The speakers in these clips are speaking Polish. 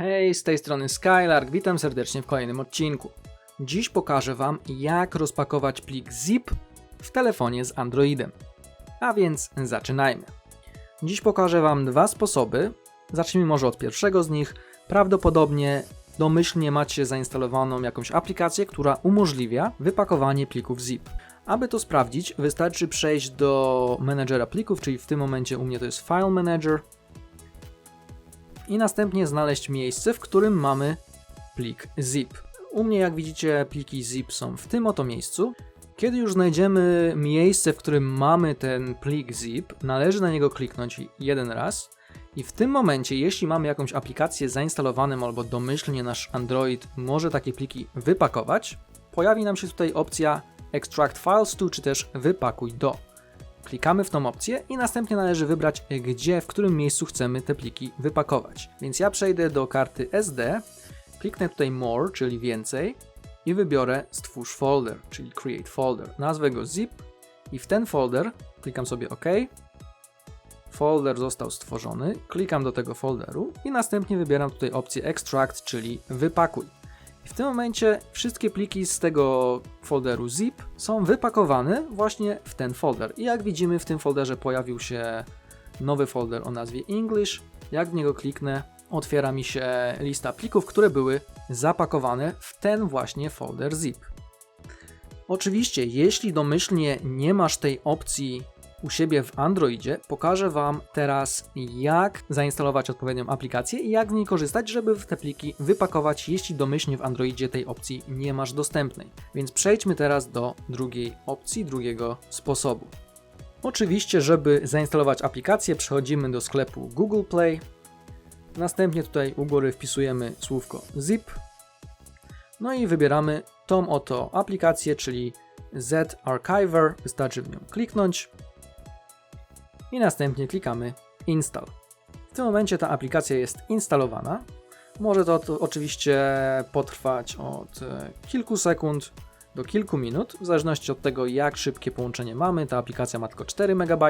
Hej, z tej strony Skylark, witam serdecznie w kolejnym odcinku. Dziś pokażę Wam, jak rozpakować plik zip w telefonie z Androidem. A więc zaczynajmy. Dziś pokażę Wam dwa sposoby. Zacznijmy może od pierwszego z nich. Prawdopodobnie domyślnie macie zainstalowaną jakąś aplikację, która umożliwia wypakowanie plików zip. Aby to sprawdzić, wystarczy przejść do menedżera plików, czyli w tym momencie u mnie to jest File Manager, i następnie znaleźć miejsce, w którym mamy plik zip. U mnie, jak widzicie, pliki zip są w tym oto miejscu. Kiedy już znajdziemy miejsce, w którym mamy ten plik zip, należy na niego kliknąć jeden raz. I w tym momencie, jeśli mamy jakąś aplikację zainstalowaną albo domyślnie nasz Android może takie pliki wypakować, pojawi nam się tutaj opcja Extract Files to, czy też Wypakuj do. Klikamy w tą opcję i następnie należy wybrać, gdzie, w którym miejscu chcemy te pliki wypakować. Więc ja przejdę do karty SD, kliknę tutaj More, czyli więcej i wybiorę Stwórz folder, czyli Create folder. Nazwę go zip i w ten folder klikam sobie OK. Folder został stworzony, klikam do tego folderu i następnie wybieram tutaj opcję Extract, czyli Wypakuj. W tym momencie wszystkie pliki z tego folderu zip są wypakowane właśnie w ten folder. I jak widzimy w tym folderze pojawił się nowy folder o nazwie English. Jak w niego kliknę, otwiera mi się lista plików, które były zapakowane w ten właśnie folder zip. Oczywiście, jeśli domyślnie nie masz tej opcji u siebie w Androidzie, pokażę Wam teraz, jak zainstalować odpowiednią aplikację i jak z niej korzystać, żeby te pliki wypakować, jeśli domyślnie w Androidzie tej opcji nie masz dostępnej. Więc przejdźmy teraz do drugiej opcji, drugiego sposobu. Oczywiście, żeby zainstalować aplikację, przechodzimy do sklepu Google Play. Następnie tutaj u góry wpisujemy słówko zip. No i wybieramy tą oto aplikację, czyli Z Archiver. Wystarczy w nią kliknąć i następnie klikamy Install. W tym momencie ta aplikacja jest instalowana. Może to, to oczywiście potrwać od e, kilku sekund do kilku minut, w zależności od tego, jak szybkie połączenie mamy. Ta aplikacja ma tylko 4 MB,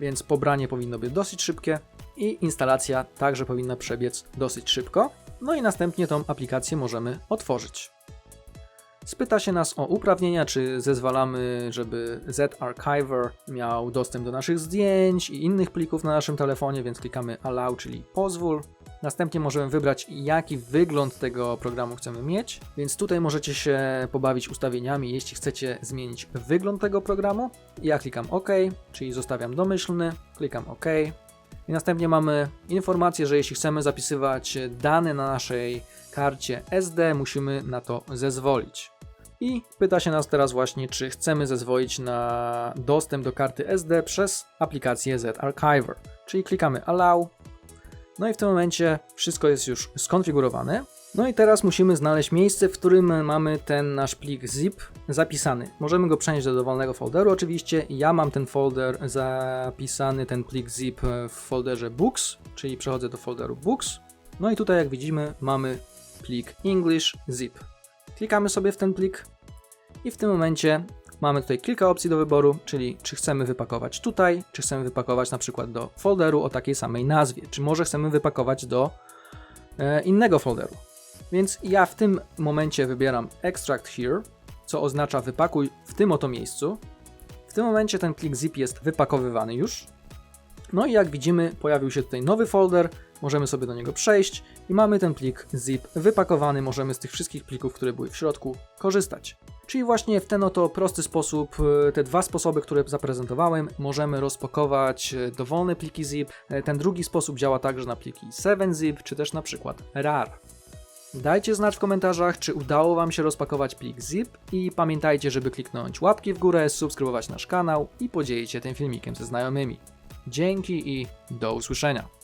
więc pobranie powinno być dosyć szybkie i instalacja także powinna przebiec dosyć szybko. No i następnie tą aplikację możemy otworzyć. Spyta się nas o uprawnienia, czy zezwalamy, żeby Z-Archiver miał dostęp do naszych zdjęć i innych plików na naszym telefonie, więc klikamy Allow, czyli pozwól. Następnie możemy wybrać, jaki wygląd tego programu chcemy mieć, więc tutaj możecie się pobawić ustawieniami, jeśli chcecie zmienić wygląd tego programu. Ja klikam OK, czyli zostawiam domyślny, klikam OK. I następnie mamy informację, że jeśli chcemy zapisywać dane na naszej karcie SD, musimy na to zezwolić. I pyta się nas teraz właśnie, czy chcemy zezwolić na dostęp do karty SD przez aplikację Z-Archiver. Czyli klikamy Allow. No i w tym momencie wszystko jest już skonfigurowane. No i teraz musimy znaleźć miejsce, w którym mamy ten nasz plik zip zapisany. Możemy go przenieść do dowolnego folderu oczywiście. Ja mam ten folder zapisany, ten plik zip w folderze Books, czyli przechodzę do folderu Books. No i tutaj jak widzimy mamy plik English zip. Klikamy sobie w ten plik i w tym momencie mamy tutaj kilka opcji do wyboru, czyli czy chcemy wypakować tutaj, czy chcemy wypakować na przykład do folderu o takiej samej nazwie, czy może chcemy wypakować do e, innego folderu. Więc ja w tym momencie wybieram Extract Here, co oznacza wypakuj w tym oto miejscu. W tym momencie ten plik zip jest wypakowywany już. No i jak widzimy, pojawił się tutaj nowy folder, możemy sobie do niego przejść i mamy ten plik zip wypakowany, możemy z tych wszystkich plików, które były w środku, korzystać. Czyli właśnie w ten oto prosty sposób, e, te dwa sposoby, które zaprezentowałem, możemy rozpakować e, dowolne pliki zip. E, ten drugi sposób działa także na pliki 7zip, czy też na przykład RAR. Dajcie znać w komentarzach, czy udało Wam się rozpakować plik zip i pamiętajcie, żeby kliknąć łapki w górę, subskrybować nasz kanał i podzielić się tym filmikiem ze znajomymi. Dzięki i do usłyszenia.